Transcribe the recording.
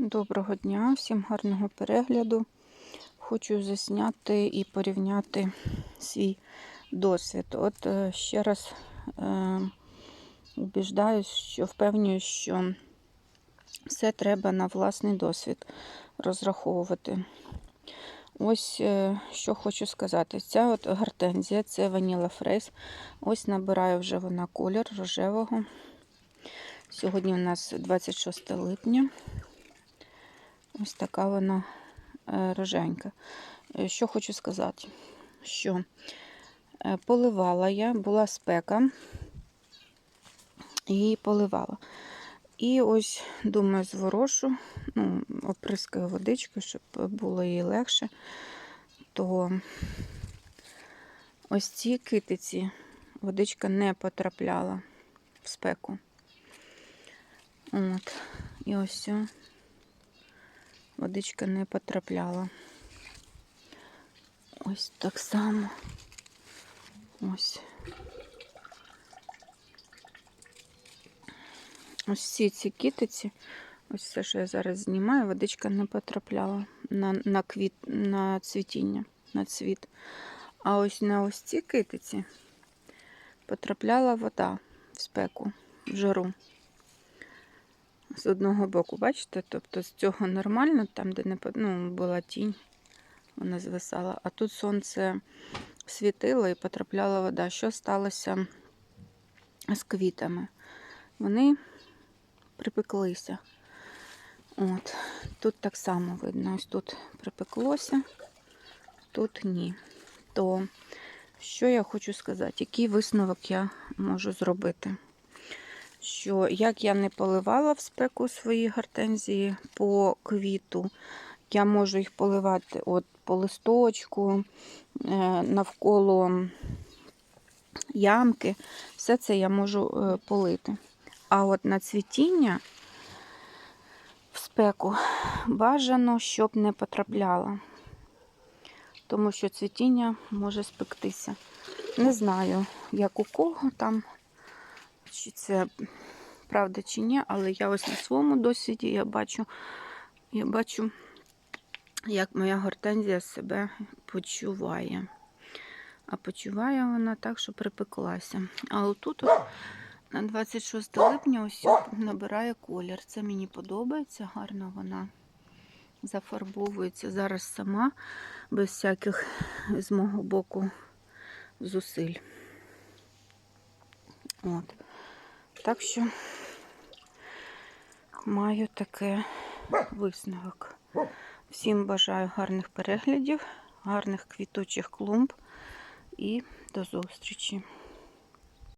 Доброго дня, всім гарного перегляду. Хочу засняти і порівняти свій досвід. От е, ще раз е, убіждаюсь, що впевнюю, що все треба на власний досвід розраховувати. Ось е, що хочу сказати. Ця от гортензія, це ваніла фрейс. Ось набирає вже вона колір рожевого. Сьогодні у нас 26 липня. Ось така вона е, роженька. Е, Що хочу сказати, що е, поливала я, була спека, і поливала. І ось, думаю, зворошу, ну, оприскаю водичкою, щоб було їй легше, то ось ці китиці водичка не потрапляла в спеку. От. І ось водичка не потрапляла. Ось так само. Ось. Ось всі ці китиці, ось все, що я зараз знімаю, водичка не потрапляла на, на, квіт, на цвітіння, на цвіт. А ось на ось ці китиці потрапляла вода в спеку, в жару з одного боку, бачите? Тобто з цього нормально, там, де не ну, була тінь, вона звисала. А тут сонце світило і потрапляла вода. Що сталося з квітами? Вони припеклися. От. Тут так само видно, ось тут припеклося, тут ні. То що я хочу сказати, який висновок я можу зробити? Що як я не поливала в спеку свої гортензії по квіту, я можу їх поливати от по листочку, е, навколо ямки. Все це я можу е, полити. А от на цвітіння в спеку бажано, щоб не потрапляло. Тому що цвітіння може спектися. Не знаю, як у кого там чи це правда чи ні, але я ось на своєму досвіді я бачу, я бачу, як моя гортензія себе почуває. А почуває вона так, що припеклася. А отут от на 26 липня ось набирає колір. Це мені подобається, гарно вона зафарбовується зараз сама, без всяких з мого боку зусиль. От. Так що маю таке висновок. Всім бажаю гарних переглядів, гарних квітучих клумб і до зустрічі.